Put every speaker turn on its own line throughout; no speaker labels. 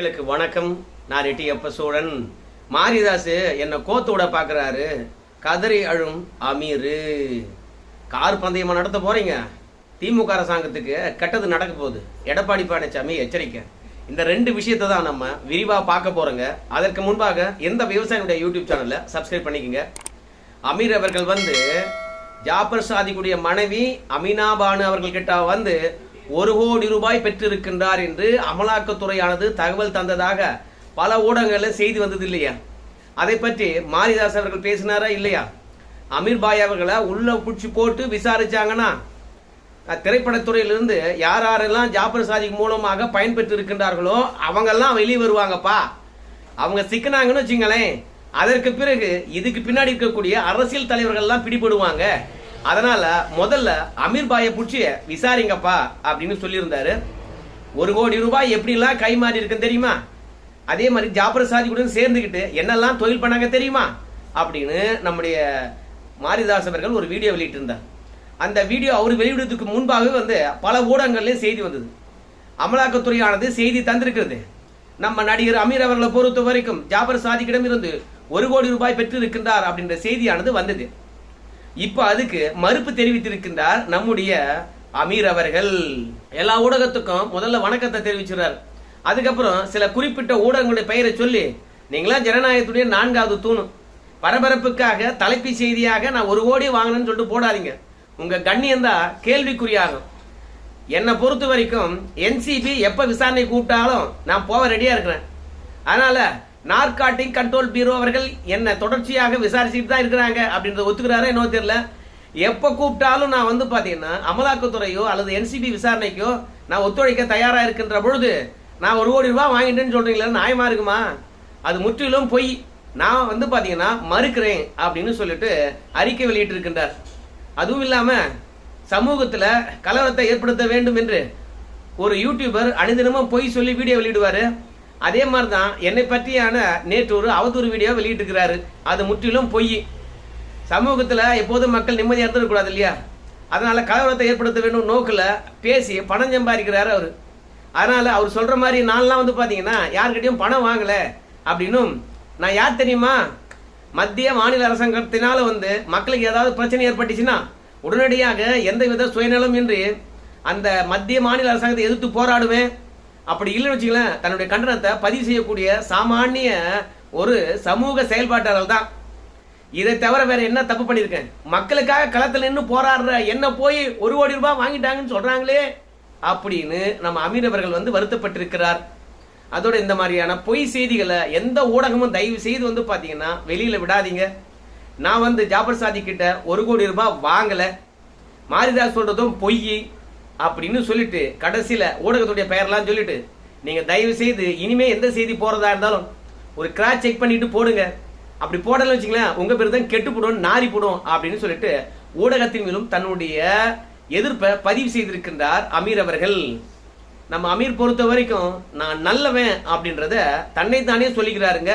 உங்களுக்கு வணக்கம். நான் ரெட்டி அப்ப சோழன். மாரிதாஸ் என்னை கோத்தோட பார்க்குறாரு கதறி அழும் அமீரு. கார் பந்தயமா நடத்த போறீங்க? திமுக அரசாங்கத்துக்கு கெட்டது நடக்க போகுது. எடப்பாடி பழனிசாமி எச்சரிக்கை. இந்த ரெண்டு விஷயத்தை தான் நம்ம விரிவாக பார்க்க போறோங்க. அதற்கு முன்பாக எந்த விவசாயினுடைய யூடியூப் சேனலில் சப்ஸ்கிரைப் பண்ணிக்கங்க. அமீர் அவர்கள் வந்து ஜாபர் சாதிக்குடைய மனைவி அமீனா பானு அவர்கள் கிட்ட வந்து ஒரு கோடி ரூபாய் பெற்றிருக்கின்றார் என்று அமலாக்கத்துறையானது தகவல் தந்ததாக பல ஊடகங்களில் செய்தி வந்தது இல்லையா? அதை பற்றி மாரிதாஸ் அவர்கள் பேசினாரா இல்லையா? அமீர் பாய் அவர்களை உள்ள பிடிச்சி போட்டு விசாரிச்சாங்கன்னா திரைப்படத்துறையிலிருந்து யார் யாரெல்லாம் ஜாபர் சாதிக் மூலமாக பயன்பெற்று இருக்கின்றார்களோ அவங்கெல்லாம் வெளியே வருவாங்கப்பா. அவங்க சிக்கினாங்கன்னு வச்சுங்களேன். அதற்கு பிறகு இதுக்கு பின்னாடி இருக்கக்கூடிய அரசியல் தலைவர்கள்லாம் பிடிபடுவாங்க. அதனால முதல்ல அமீர் பாயை பிடிச்சி விசாரிங்கப்பா அப்படின்னு சொல்லியிருந்தாரு. ஒரு கோடி ரூபாய் எப்படிலாம் கை மாறி இருக்குன்னு தெரியுமா? அதே மாதிரி ஜாபர் கூட சேர்ந்துக்கிட்டு என்னெல்லாம் தொழில் பண்ணாங்க தெரியுமா? அப்படின்னு நம்முடைய மாரிதாஸ் அவர்கள் ஒரு வீடியோ வெளியிட்டிருந்தார். அந்த வீடியோ அவர் வெளியிடுறதுக்கு முன்பாகவே வந்து பல ஊடகங்கள்லேயும் செய்தி வந்தது. அமலாக்கத்துறையானது செய்தி தந்திருக்கிறது. நம்ம நடிகர் அமீர் அவர்களை பொறுத்த வரைக்கும் ஜாபர் சாதிக்கிடம் இருந்து ஒரு கோடி ரூபாய் பெற்றிருக்கின்றார் அப்படின்ற செய்தியானது வந்தது. இப்போ அதுக்கு மறுப்பு தெரிவித்திருக்கின்றார் நம்முடைய அமீர் அவர்கள். எல்லா ஊடகத்துக்கும் முதல்ல வணக்கத்தை தெரிவிச்சுறார் அதுக்கப்புறம் சில குறிப்பிட்ட ஊடகங்களுடைய பெயரை சொல்லி நீங்களாம் ஜனநாயகத்துடைய நான்காவது தூணும் பரபரப்புக்காக தலைப்பு செய்தியாக நான் ஒரு கோடி வாங்கினேன்னு சொல்லிட்டு போடாதீங்க. உங்கள் கண்ணியம் தான் கேள்விக்குறியாகும். என்னை பொறுத்த வரைக்கும் என்சிபி எப்போ விசாரணை கூப்பிட்டாலும் நான் போக ரெடியாக இருக்கிறேன். அதனால் நார்காட்டிக் கண்ட்ரோல் பியூரோ அவர்கள் என்னை தொடர்ச்சியாக விசாரிச்சுட்டு தான் இருக்கிறாங்க அப்படின்றத ஒத்துக்கிறாரா என்னோ தெரியல. எப்போ கூப்பிட்டாலும் நான் வந்து பார்த்தீங்கன்னா அமலாக்கத்துறையோ அல்லது என்சிபி விசாரணைக்கோ நான் ஒத்துழைக்க தயாராக இருக்கின்ற பொழுது நான் ஒரு கோடி ரூபா வாங்கிட்டேன்னு சொல்கிறீங்களா நியாயமா இருக்குமா? அது முற்றிலும் பொய். நான் வந்து பார்த்தீங்கன்னா மறுக்கிறேன் அப்படின்னு சொல்லிட்டு அறிக்கை வெளியிட்டிருக்கின்றார். அதுவும் இல்லாமல் சமூகத்தில் கலவரத்தை ஏற்படுத்த வேண்டும் என்று ஒரு யூடியூபர் அனுதினமும் பொய் சொல்லி வீடியோ வெளியிடுவார். அதே மாதிரி தான் என்னை பற்றியான நேற்று ஒரு அவதூறு வீடியோ வெளியிட்டிருக்கிறாரு. அது முற்றிலும் பொய். சமூகத்தில் எப்போதும் மக்கள் நிம்மதியாக இருந்துடக்கூடாது இல்லையா? அதனால் கலவரத்தை ஏற்படுத்த வேண்டும் நோக்கில் பேசி பணம் சம்பாதிக்கிறாரு அவர். அதனால் அவர் சொல்கிற மாதிரி நான்லாம் வந்து பார்த்தீங்கன்னா யார்கிட்டயும் பணம் வாங்கலை அப்படின்னும் நான் யார் தெரியுமா? மத்திய மாநில அரசாங்கத்தினால் வந்து மக்களுக்கு ஏதாவது பிரச்சனை ஏற்பட்டுச்சுன்னா உடனடியாக எந்தவித சுயநலம் இன்றி அந்த மத்திய மாநில அரசாங்கத்தை எதிர்த்து போராடுவேன். அப்படி இல்லைன்னு வச்சுக்கலாம் தன்னுடைய கண்டனத்தை பதிவு செய்யக்கூடிய சாமானிய ஒரு சமூக செயல்பாட்டாளர் தான். இதை தவிர வேற என்ன தப்பு பண்ணியிருக்கேன்? மக்களுக்காக களத்தில் நின்று போராடுற என்ன போய் ஒரு கோடி ரூபாய் வாங்கிட்டாங்கன்னு சொல்றாங்களே அப்படின்னு நம்ம அமீரவர்கள் வந்து வருத்தப்பட்டிருக்கிறார். அதோட இந்த மாதிரியான பொய் செய்திகளை எந்த ஊடகமும் தயவு செய்து வந்து பார்த்தீங்கன்னா வெளியில விடாதீங்க. நான் வந்து ஜாபர் சாதி கிட்ட ஒரு கோடி ரூபாய் வாங்கலை. மாரிதாஸ் சொல்றதும் பொய். அப்படின்னு சொல்லிட்டு கடைசியில் ஊடகத்துடைய பெயர்லாம் சொல்லிட்டு நீங்கள் தயவு செய்து இனிமேல் எந்த செய்தி போகிறதா இருந்தாலும் ஒரு கிராஸ் செக் பண்ணிட்டு போடுங்க. அப்படி போடலன்னு வச்சுங்களேன் உங்கள் பேர் தான் கெட்டு போடும் நாரி போடும் அப்படின்னு சொல்லிட்டு ஊடகத்தின் மேலும் தன்னுடைய எதிர்ப்பை பதிவு செய்திருக்கின்றார் அமீர் அவர்கள். நம்ம அமீர் பொறுத்த வரைக்கும் நான் நல்லவன் அப்படின்றத தன்னைத்தானே சொல்லிக்கிறாருங்க.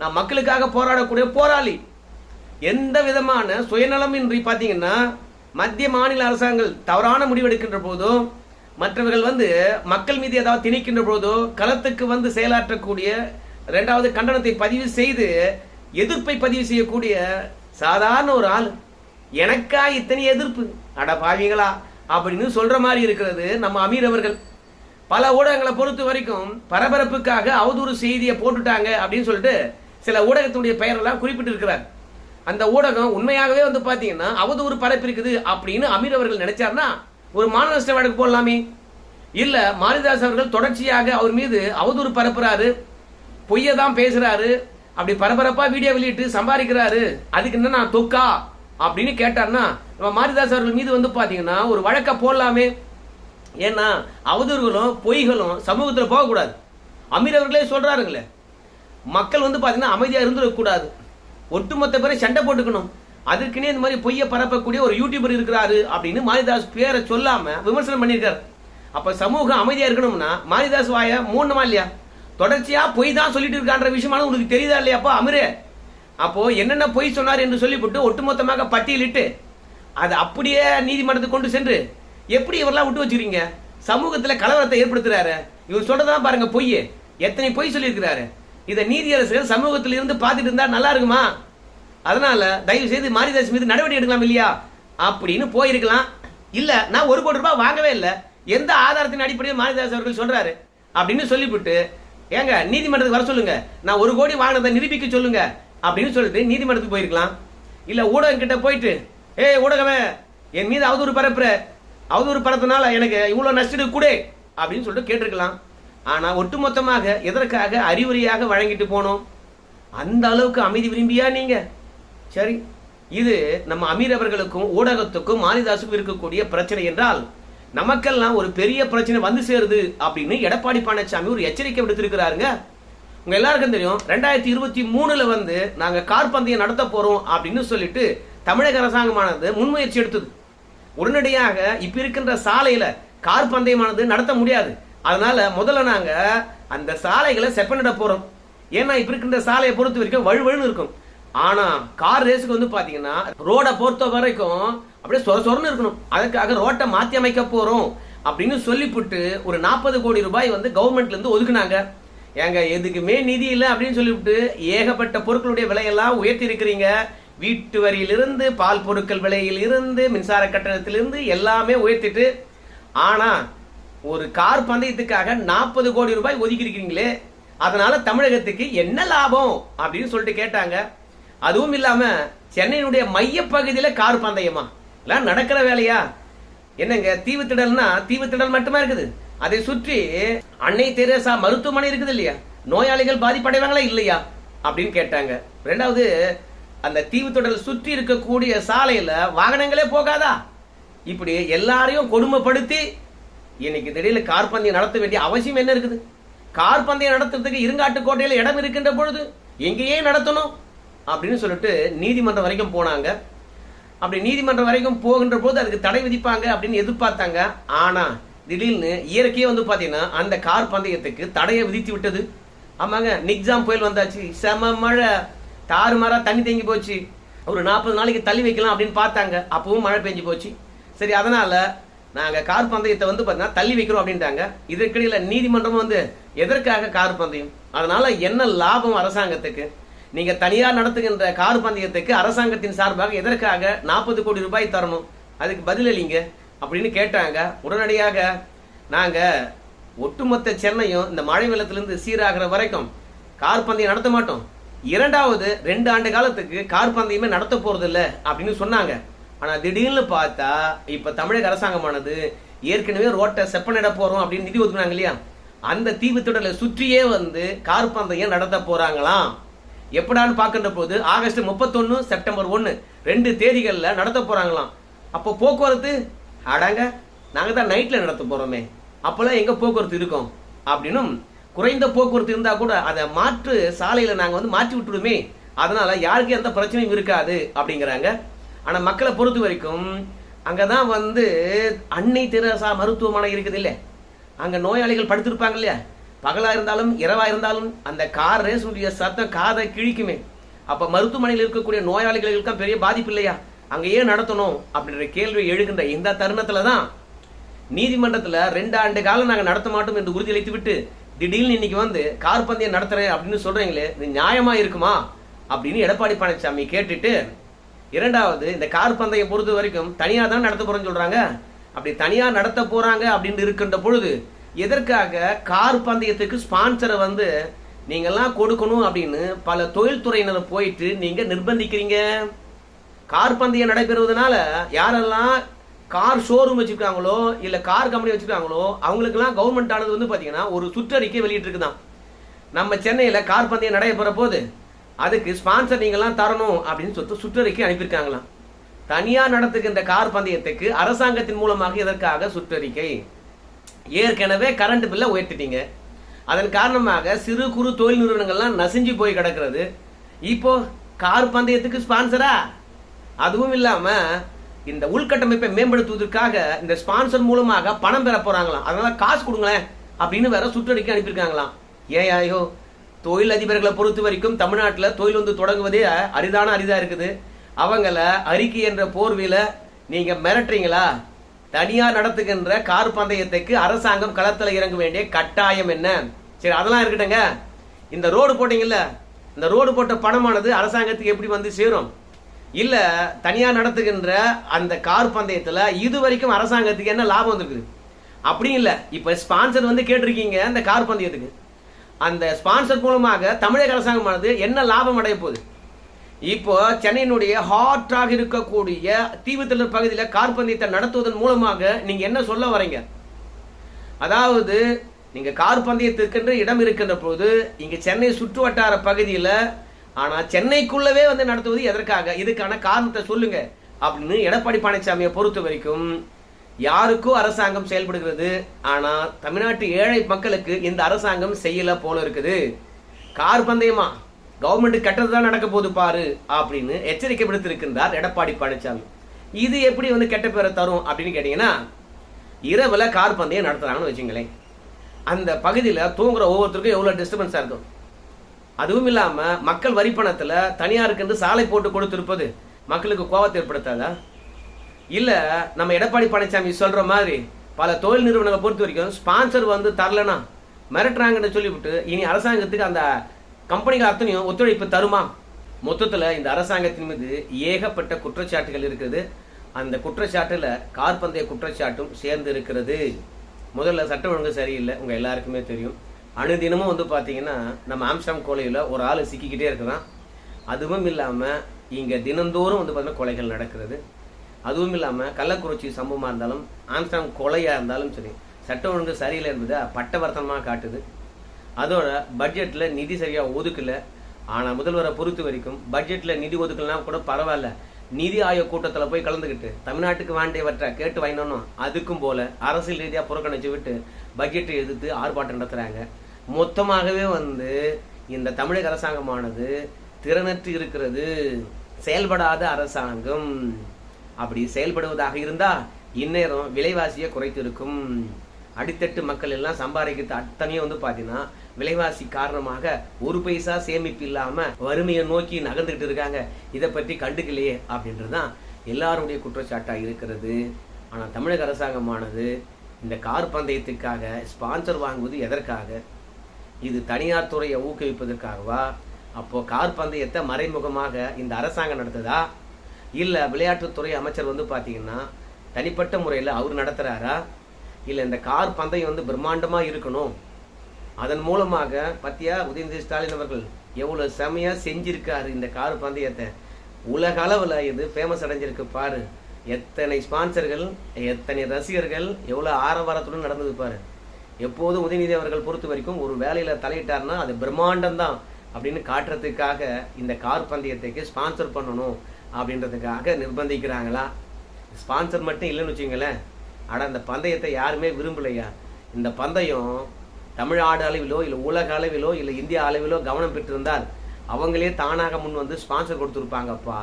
நான் மக்களுக்காக போராடக்கூடிய போராளி. எந்த விதமான சுயநலமின்றி பார்த்தீங்கன்னா மத்திய மாநில அரசாங்கங்கள் தவறான முடிவெடுக்கின்ற போதோ மற்றவர்கள் வந்து மக்கள் மீது ஏதாவது திணிக்கின்ற போதோ களத்துக்கு வந்து செயலாற்றக்கூடிய ரெண்டாவது கண்டனத்தை பதிவு செய்து எதிர்ப்பை பதிவு செய்யக்கூடிய சாதாரண ஒரு ஆள். எனக்கா இத்தனை எதிர்ப்பு? அட பாவீங்களா அப்படின்னு சொல்ற மாதிரி இருக்கிறது நம்ம அமீர் அவர்கள். பல ஊடகங்களை பொறுத்த வரைக்கும் பரபரப்புக்காக அவதூறு செய்தியை போட்டுட்டாங்க அப்படின்னு சொல்லிட்டு சில ஊடகத்துடைய பெயரெல்லாம் குறிப்பிட்டிருக்கிறார். அந்த ஊடகம் உண்மையாகவே வந்து பாத்தீங்கன்னா அவதூறு பரப்பிருக்குது அப்படின்னு அமீர் அவர்கள் நினைச்சார்னா ஒரு மான நஷ்ட வழக்கு போடலாமே. இல்ல மாரிதாஸ் அவர்கள் தொடர்ச்சியாக அவர் மீது அவதூறு பரப்புறாரு. பொய்யை தான் பேசுறாரு. அப்படி பரபரப்பா வீடியோ வெளியிட்டு சம்பாதிக்கிறாரு. அதுக்கு என்ன நான் தொக்கா? அப்படின்னு கேட்டார்னா நம்ம மாரிதாஸ் அவர்கள் மீது வந்து பாத்தீங்கன்னா ஒரு வழக்க போடலாமே. ஏன்னா அவதூறுகளும் பொய்களும் சமூகத்தில் போகக்கூடாது. அமீர் அவர்களே சொல்றாருங்களே. மக்கள் வந்து பாத்தீங்கன்னா அமைதியா இருந்துடக்கூடாது. ஒட்டுமொத்த பேரை சண்டை போட்டுக்கணும். அதுக்குன்னே இந்த மாதிரி பொய்யை பரப்பக்கூடிய ஒரு யூடியூபர் இருக்கிறாரு அப்படின்னு மாரிதாஸ் பேரை சொல்லாம விமர்சனம் பண்ணியிருக்காரு. அப்ப சமூகம் அமைதியா இருக்கணும்னா மாரிதாஸ் வாய மூணுமா இல்லையா? தொடர்ச்சியா பொய் தான் சொல்லிட்டு இருக்கான்ற விஷயமான உங்களுக்கு தெரியுதா இல்லையாப்பா அமிரே அப்போ என்னென்ன பொய் சொன்னார் என்று சொல்லிவிட்டு ஒட்டுமொத்தமாக பட்டியலிட்டு அதை அப்படியே நீதிமன்றத்துக்கு கொண்டு சென்று எப்படி இவரெல்லாம் விட்டு வச்சிருக்கீங்க? சமூகத்தில் கலவரத்தை ஏற்படுத்துறாரு. இவர் சொல்றதான் பாருங்க பொய் எத்தனை பொய் சொல்லியிருக்கிறாரு? இதை நீதியரசர்கள் சமூகத்தில் இருந்து பார்த்துட்டு இருந்தா நல்லா இருக்குமா? அதனால தயவு செய்து மாரிதாஸ் மீது நடவடிக்கை எடுக்கலாம் இல்லையா? அப்படின்னு போயிருக்கலாம். இல்ல நான் ஒரு கோடி ரூபாய் வாங்கவே இல்லை. எந்த ஆதாரத்தின் அடிப்படையில் மாரிதாஸ் அவர்கள் சொல்றாரு? அப்படின்னு சொல்லிவிட்டு ஏங்க நீதிமன்றத்துக்கு வர சொல்லுங்க. நான் ஒரு கோடி வாங்கினதை நிரூபிக்க சொல்லுங்க. அப்படின்னு சொல்லிட்டு நீதிமன்றத்துக்கு போயிருக்கலாம். இல்ல ஊடகம் கிட்ட போயிட்டு ஏய் ஊடகமே என் மீது அவதூறு பரப்புற அவதூறு பரத்தினால எனக்கு இவ்வளவு நஷ்டம் கூட அப்படின்னு சொல்லிட்டு கேட்டிருக்கலாம். ஆனால் ஒட்டுமொத்தமாக எதற்காக அறிவுரையாக வழங்கிட்டு போனோம்? அந்த அளவுக்கு அமைதி விரும்பியா நீங்க? சரி இது நம்ம அமீர் அவர்களுக்கும் ஊடகத்துக்கும் மாரிதாசுக்கும் இருக்கக்கூடிய பிரச்சனை என்றால் நமக்கெல்லாம் ஒரு பெரிய பிரச்சனை வந்து சேருது அப்படின்னு எடப்பாடி பழனிசாமி ஒரு எச்சரிக்கை விடுத்திருக்கிறாருங்க. உங்க எல்லாருக்கும் தெரியும் ரெண்டாயிரத்தி இருபத்தி மூணுல வந்து நாங்க கார் பந்தயம் நடத்த போறோம் அப்படின்னு சொல்லிட்டு தமிழக அரசாங்கமானது முன்முயற்சி எடுத்தது. உடனடியாக இப்ப இருக்கின்ற சாலையில கார் பந்தயமானது நடத்த முடியாது. அதனால முதல்ல நாங்க அந்த சாலைகளை செப்பனிட போறோம். ஏன்னா இப்ப இருக்கின்ற சாலையை பொறுத்த வரைக்கும் வழுவழுன்னு இருக்கும். ஆனா கார் ரேஸுக்கு வந்து பாத்தீங்கன்னா ரோட பொறுத்த வரைக்கும் அப்படியே சொர சொரன்னு இருக்கணும். அதுக்காக ரோட்டை மாத்தி அமைக்க போறோம் அப்படின்னு சொல்லிவிட்டு ஒரு நாற்பது கோடி ரூபாய் வந்து கவர்மெண்ட்ல இருந்து ஒதுக்குனாங்க. ஏங்க எதுக்குமே நிதி இல்லை அப்படின்னு சொல்லிவிட்டு ஏகப்பட்ட பொருட்களுடைய விலையெல்லாம் உயர்த்தி இருக்கிறீங்க. வீட்டு வரியிலிருந்து பால் பொருட்கள் விலையில் இருந்து மின்சார கட்டணத்திலிருந்து எல்லாமே உயர்த்திட்டு ஆனா ஒரு கார் பந்தயத்துக்காக நாற்பது கோடி ரூபாய் ஒதுக்கி இருக்கிறீங்களே அதனால தமிழகத்துக்கு என்ன லாபம் அப்படின்னு சொல்லிட்டு கேட்டாங்க. அதுவும் இல்லாம சென்னையினுடைய மையப்பகுதியில கார் பந்தயமா? எல்லாம் நடக்கிற வேலையா? என்னங்க தீவுத்திடல்னா தீவுத்திடல் மட்டுமா இருக்குது? அதை சுற்றி அன்னை தெரேசா மருத்துவமனை இருக்குது இல்லையா? நோயாளிகள் பாதிப்படைவாங்களா இல்லையா? அப்படின்னு கேட்டாங்க. ரெண்டாவது அந்த தீவுத்திடல் சுற்றி இருக்கக்கூடிய சாலையில வாகனங்களே போகாதா? இப்படி எல்லாரையும் கொடுமைப்படுத்தி இன்னைக்கு திடீர்னு கார் பந்தயம் நடத்த வேண்டிய அவசியம் என்ன இருக்குது? கார் பந்தயம் நடத்துறதுக்கு இருங்காட்டுக்கோட்டையில இடம் இருக்கின்ற பொழுது எங்கேயே நடத்தணும்? அப்படின்னு சொல்லிட்டு நீதிமன்றம் வரைக்கும் போனாங்க. அப்படி நீதிமன்றம் வரைக்கும் போகின்ற போது அதுக்கு தடை விதிப்பாங்க அப்படின்னு எதிர்பார்த்தாங்க. ஆனா திடீர்னு இயற்கையே வந்து பாத்தீங்கன்னா அந்த கார் பந்தயத்துக்கு தடையை விதித்து விட்டது. ஆமாங்க நிக்ஸாம் புயல் வந்தாச்சு. செம மழை. தாறுமாறா தண்ணி தேங்கி போச்சு. ஒரு நாற்பது நாளைக்கு தள்ளி வைக்கலாம் அப்படின்னு பார்த்தாங்க. அப்பவும் மழை பெஞ்சு போச்சு. சரி அதனால நாங்கள் கார் பந்தயத்தை வந்து பார்த்தீங்கன்னா தள்ளி வைக்கிறோம் அப்படின்ட்டாங்க. இதற்கிடையில் நீதிமன்றம் வந்து எதற்காக கார் பந்தயம்? அதனால் என்ன லாபம் அரசாங்கத்துக்கு? நீங்கள் தனியார் நடத்துகின்ற கார் பந்தயத்துக்கு அரசாங்கத்தின் சார்பாக எதற்காக நாற்பது கோடி ரூபாய் தரணும்? அதுக்கு பதில் இல்லைங்க அப்படின்னு கேட்டாங்க. உடனடியாக நாங்கள் ஒட்டுமொத்த சென்னையும் இந்த மழை வெள்ளத்திலிருந்து சீராகிற வரைக்கும் கார் பந்தயம் நடத்த மாட்டோம். இரண்டாவது ரெண்டு ஆண்டு காலத்துக்கு கார் பந்தயமே நடத்த போகிறதில்ல அப்படின்னு சொன்னாங்க. ஆனால் திடீர்னு பார்த்தா இப்போ தமிழக அரசாங்கமானது ஏற்கனவே ரோட்டை செப்பனிட போகிறோம் அப்படின்னு நிதி ஒதுக்குனாங்க இல்லையா? அந்த தீவுத்திடலை சுற்றியே வந்து கார் பந்தயம் நடத்த போகிறாங்களாம் எப்படான்னு பார்க்கின்ற போது ஆகஸ்ட் முப்பத்தொன்று செப்டம்பர் ஒன்று ரெண்டு தேதிகளில் நடத்த போகிறாங்களாம் அப்போ போக்குவரத்து? அடாங்க நாங்கள் தான் நைட்டில் நடத்த போகிறோமே அப்போல்லாம் எங்கே போக்குவரத்து இருக்கும்? அப்படின்னும் குறைந்த போக்குவரத்து இருந்தால் கூட அதை மாற்று சாலையில் நாங்கள் வந்து மாற்றி விட்டுடுமே. அதனால யாருக்கும் எந்த பிரச்சனையும் இருக்காது அப்படிங்கிறாங்க ஆனால் மக்களை பொறுத்த வரைக்கும் அங்கே தான் வந்து அன்னை தெரசா மருத்துவமனை இருக்குது இல்லை அங்கே நோயாளிகள் படுத்திருப்பாங்க இல்லையா? பகலாக இருந்தாலும் இரவாக இருந்தாலும் அந்த கார் ரேசுடைய சத்தம் காதை கிழிக்குமே. அப்போ மருத்துவமனையில் இருக்கக்கூடிய நோயாளிகளுக்கெல்லாம் பெரிய பாதிப்பு இல்லையா? அங்கே ஏன் நடத்தணும் அப்படின்ற கேள்வி எழுகின்ற இந்த தருணத்தில் தான் நீதிமன்றத்தில் ரெண்டு ஆண்டு காலம் நாங்கள் நடத்த மாட்டோம் என்று உறுதியளித்து விட்டு திடீர்னு இன்னைக்கு வந்து கார் பந்தயம் நடத்துறேன் அப்படின்னு சொல்றீங்களே இது நியாயமா இருக்குமா? அப்படின்னு எடப்பாடி பழனிசாமி கேட்டுட்டு இரண்டாவது இந்த கார் பந்தயம் பொறுத்த வரைக்கும் தனியாக தான் நடத்த போகிறேன்னு சொல்கிறாங்க அப்படி தனியாக நடத்த போகிறாங்க அப்படின்னு இருக்கின்ற பொழுது எதற்காக கார் பந்தயத்துக்கு ஸ்பான்சரை வந்து நீங்கள்லாம் கொடுக்கணும் அப்படின்னு பல தொழில்துறையினரை போயிட்டு நீங்கள் நிர்பந்திக்கிறீங்க? கார் பந்தயம் நடைபெறுவதனால யாரெல்லாம் கார் ஷோரூம் வச்சுருக்காங்களோ இல்லை கார் கம்பெனி வச்சுருக்காங்களோ அவங்களுக்கெல்லாம் கவர்மெண்ட் ஆனது வந்து பார்த்தீங்கன்னா ஒரு சுற்றறிக்கை வெளியிட்டிருக்குதான். நம்ம சென்னையில் கார் பந்தயம் நடைபெற போது அதுக்கு ஸ்பான்சர் நீங்கெல்லாம் தரணும் அப்படின்னு சொல்லிட்டு சுற்றறிக்கை அனுப்பியிருக்காங்களாம். தனியாக நடத்துகின்ற கார் பந்தயத்துக்கு அரசாங்கத்தின் மூலமாக இதற்காக சுற்றறிக்கை? ஏற்கனவே கரண்ட் பில்லை உயர்த்திட்டீங்க. அதன் காரணமாக சிறு குறு தொழில் நிறுவனங்கள்லாம் நசிஞ்சு போய் கிடக்கிறது. இப்போ கார் பந்தயத்துக்கு ஸ்பான்சரா அதுவும் இல்லாமல் இந்த உள்கட்டமைப்பை மேம்படுத்துவதற்காக இந்த ஸ்பான்சர் மூலமாக பணம் பெற போறாங்களாம். அதனால காசு கொடுங்களேன் அப்படின்னு வேற சுற்றறிக்கை அனுப்பியிருக்காங்களாம். ஏன் ஐயோ தொழில் அதிபர்களை பொறுத்த வரைக்கும் தமிழ்நாட்டில் தொழில் வந்து தொடங்குவதே அரிதான அரிதாக இருக்குது. அவங்கள அறிக்கை என்ற போர்வையில் நீங்கள் மிரட்டுறீங்களா? தனியார் நடத்துகின்ற கார் பந்தயத்துக்கு அரசாங்கம் களத்தில் இறங்க வேண்டிய கட்டாயம் என்ன? சரி அதெல்லாம் இருக்கட்டுங்க இந்த ரோடு போட்டிங்கல்ல இந்த ரோடு போட்ட பணமானது அரசாங்கத்துக்கு எப்படி வந்து சேரும்? இல்லை தனியாக நடத்துகின்ற அந்த கார் பந்தயத்தில் இது வரைக்கும் அரசாங்கத்துக்கு என்ன லாபம் வந்துருக்குது? அப்படி இல்லை. இப்போ ஸ்பான்சர் வந்து கேட்டிருக்கீங்க அந்த கார் பந்தயத்துக்கு. அந்த ஸ்பான்சர் மூலமாக தமிழக அரசாங்கமானது என்ன லாபம் அடைய போகுது? இப்போ சென்னையினுடைய ஹாட்டாக இருக்கக்கூடிய தீவுத்திடல் பகுதியில் கார் பந்தயத்தை நடத்துவதன் மூலமாக நீங்கள் என்ன சொல்ல வரீங்க? அதாவது நீங்கள் கார் பந்தயத்திற்கென்று இடம் இருக்கின்ற போது இங்கே சென்னை சுற்று வட்டார பகுதியில் ஆனால் சென்னைக்குள்ளவே வந்து நடத்துவது எதற்காக? இதுக்கான காரணத்தை சொல்லுங்க. அப்படின்னு எடப்பாடி பழனிசாமியை பொறுத்த வரைக்கும் யாருக்கும் அரசாங்கம் செயல்படுகிறது ஆனா தமிழ்நாட்டு ஏழை மக்களுக்கு இந்த அரசாங்கம் செய்யல போல இருக்குது. கார் பந்தயமா? கவர்மெண்ட் கெட்டது தான் நடக்க போது பாரு அப்படின்னு எச்சரிக்கை விடுத்திருக்கின்றார் எடப்பாடி பழனிசாமி. இது எப்படி வந்து கெட்ட பேரை தரும் அப்படின்னு கேட்டீங்கன்னா இரவுல கார் பந்தயம் நடத்துறாங்கன்னு வச்சுங்களேன். அந்த பகுதியில் தூங்குற ஒவ்வொருத்தருக்கும் எவ்வளோ டிஸ்டர்பன்ஸாக இருக்கும். அதுவும் இல்லாம மக்கள் வரி பணத்துல தனியாருக்குன்று சாலை போட்டு கொடுத்திருப்பது மக்களுக்கு கோபத்தை ஏற்படுத்தாதா? இல்ல நம்ம எடப்பாடி பழனிசாமி சொல்ற மாதிரி பல தொழில் நிறுவனங்களை பொறுத்த வரைக்கும் ஸ்பான்சர் வந்து தரலனா மிரட்டுறாங்கன்னு சொல்லிவிட்டு இனி அரசாங்கத்துக்கு அந்த கம்பெனிகள் அத்தனையும் ஒத்துழைப்பு தருமா? மொத்தத்தில் இந்த அரசாங்கத்தின் மீது ஏகப்பட்ட குற்றச்சாட்டுகள் இருக்குது. அந்த குற்றச்சாட்டில் கார்பந்தய குற்றச்சாட்டும் சேர்ந்து இருக்கிறது. முதல்ல சட்ட ஒழுங்கு சரியில்லை உங்கள் எல்லாருக்குமே தெரியும். அணுதினமும் வந்து பார்த்தீங்கன்னா நம்ம ஆம்ஸ்டாம் கொலையில் ஒரு ஆள் சிக்கிக்கிட்டே இருக்கிறான். அதுவும் இல்லாமல் இங்கே தினந்தோறும் வந்து பார்த்தீங்கன்னா கொலைகள் நடக்கிறது. அதுவும் இல்லாமல் கள்ளக்குறிச்சி சம்பவமாக இருந்தாலும் ஆம்ஸ்டாம் கொலையாக இருந்தாலும் சரி சட்ட ஒழுங்கு சரியில்லை என்பதை பட்டவர்த்தனமாக காட்டுது. அதோட பட்ஜெட்டில் நிதி சரியாக ஒதுக்கல. ஆனால் முதல்வரை பொறுத்த வரைக்கும் பட்ஜெட்டில் நிதி ஒதுக்கலாம் கூட பரவாயில்ல. நிதி ஆயோக் கூட்டத்தில் போய் கலந்துக்கிட்டு தமிழ்நாட்டுக்கு வேண்டியவற்றை கேட்டு வாங்கினோம் அதுக்கும் போல அரசியல் ரீதியாக புறக்கணிச்சு விட்டு பட்ஜெட்டை எதிர்த்து ஆர்ப்பாட்டம் நடத்துகிறாங்க மொத்தமாகவே வந்து இந்த தமிழக அரசாங்கமானது திறனற்று இருக்கிறது. செயல்படாத அரசாங்கம். அப்படி செயல்படுவதாக இருந்தா இந்நேரம் விலைவாசியை குறைத்திருக்கும். அடித்தட்டு மக்கள் எல்லாம் சம்பாதிக்கிறது அத்தனையும் வந்து பார்த்தீங்கன்னா விலைவாசி காரணமாக ஒரு பைசா சேமிப்பு இல்லாம வறுமையை நோக்கி நகர்ந்துகிட்டு இருக்காங்க. இதை பற்றி கண்டுக்கலையே அப்படின்றதுதான் எல்லாருடைய குற்றச்சாட்டாக இருக்கிறது. ஆனால் தமிழக அரசாங்கமானது இந்த கார் பந்தயத்துக்காக ஸ்பான்சர் வாங்குவது எதற்காக? இது தனியார் துறையை ஊக்குவிப்பதற்காகவா? அப்போ கார் பந்தயத்தை மறைமுகமாக இந்த அரசாங்கம் நடத்துதா? இல்லை விளையாட்டுத்துறை அமைச்சர் வந்து பார்த்தீங்கன்னா தனிப்பட்ட முறையில் அவர் நடத்துகிறாரா இல்லை இந்த கார் பந்தயம் வந்து பிரம்மாண்டமாக இருக்கணும்? அதன் மூலமாக பத்தியா உதயநிதி ஸ்டாலின் அவர்கள் எவ்வளோ செமையாக செஞ்சிருக்காரு இந்த கார் பந்தயத்தை. உலக அளவில் இது ஃபேமஸ் அடைஞ்சிருக்கு பாரு. எத்தனை ஸ்பான்சர்கள் எத்தனை ரசிகர்கள் எவ்வளோ ஆரவாரத்துடன் நடந்தது பாரு. எப்போதும் உதயநிதி அவர்கள் பொறுத்த வரைக்கும் ஒரு வேலையில் தலையிட்டாருன்னா அது பிரம்மாண்டம் தான் அப்படின்னு காட்டுறதுக்காக இந்த கார் பந்தயத்துக்கு ஸ்பான்சர் பண்ணணும். அப்படின்றதுக்காக நிர்பந்திக்கிறாங்களா? ஸ்பான்சர் மட்டும் இல்லைன்னு வச்சுங்களேன் ஆனால் இந்த பந்தயத்தை யாருமே விரும்பலையா? இந்த பந்தயம் தமிழ்நாடு அளவிலோ இல்லை உலக அளவிலோ இல்லை இந்திய அளவிலோ கவனம் பெற்றிருந்தால் அவங்களே தானாக முன் வந்து ஸ்பான்சர் கொடுத்துருப்பாங்கப்பா.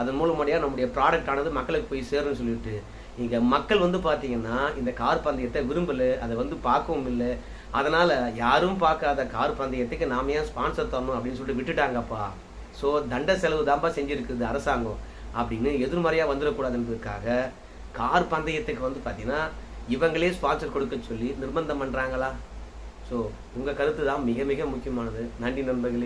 அதன் மூலமடியாக நம்முடைய ப்ராடக்ட் ஆனது மக்களுக்கு போய் சேரும்னு சொல்லிட்டு. இங்கே மக்கள் வந்து பார்த்தீங்கன்னா இந்த கார் பந்தயத்தை விரும்பல அதை வந்து பார்க்கவும் இல்லை. அதனால் யாரும் பார்க்காத கார் பந்தயத்துக்கு நாம ஏன் ஸ்பான்சர் தரணும் அப்படின்னு சொல்லிட்டு விட்டுட்டாங்கப்பா. ஸோ தண்ட செலவு தான்ப்பா செஞ்சுருக்குது அரசாங்கம். அப்படின்னு எதிர்மறையா வந்துடக்கூடாதுன்றதுக்காக கார் பந்தயத்துக்கு வந்து பாத்தீங்கன்னா இவங்களே ஸ்பான்சர் கொடுக்க சொல்லி நிர்பந்தம் பண்றாங்களா? ஸோ உங்க கருத்து தான் மிக மிக முக்கியமானது. நன்றி நண்பர்களே.